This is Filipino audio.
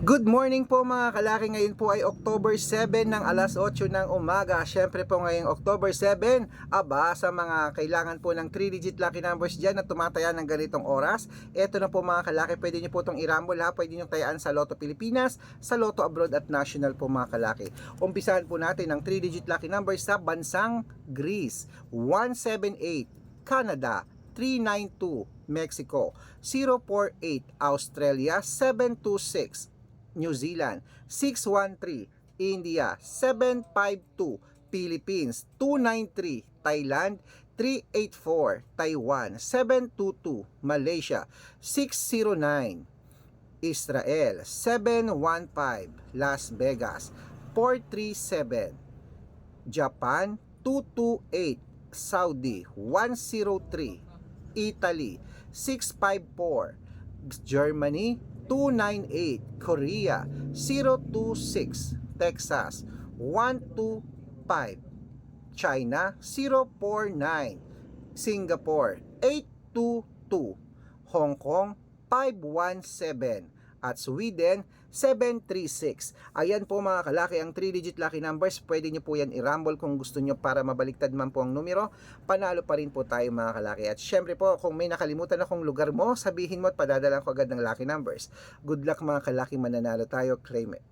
Good morning po mga kalaki. Ngayon po ay October 7 ng alas 8 ng umaga. Siyempre po ngayong October 7, aba sa mga kailangan po ng 3-digit lucky numbers dyan na tumataya ng ganitong oras. Ito na po mga kalaki, pwede nyo po itong irambol ha. Pwede nyo tayaan sa Lotto Pilipinas, sa Lotto Abroad at National po mga kalaki. Umpisahan po natin ang 3-digit lucky numbers sa bansang Greece. 178, Canada, 392 Mexico. 048 Australia. 726 New Zealand. 613 India. 752 Philippines. 293 Thailand. 384 Taiwan. 722 Malaysia. 609 Israel. 715 Las Vegas. 437 Japan. 228 Saudi. 103 Italy 654 Germany 298 Korea 026 Texas 125 China 049 Singapore 822 Hong Kong 517 at Sweden 736. Ayan po mga kalaki ang 3-digit lucky numbers. Pwede nyo po yan i-rumble kung gusto nyo para mabaliktad man po ang numero. Panalo pa rin po tayo mga kalaki. At syempre po kung may nakalimutan akong lugar mo, sabihin mo at padadala ko agad ng lucky numbers. Good luck mga kalaki mananalo tayo. Claim it.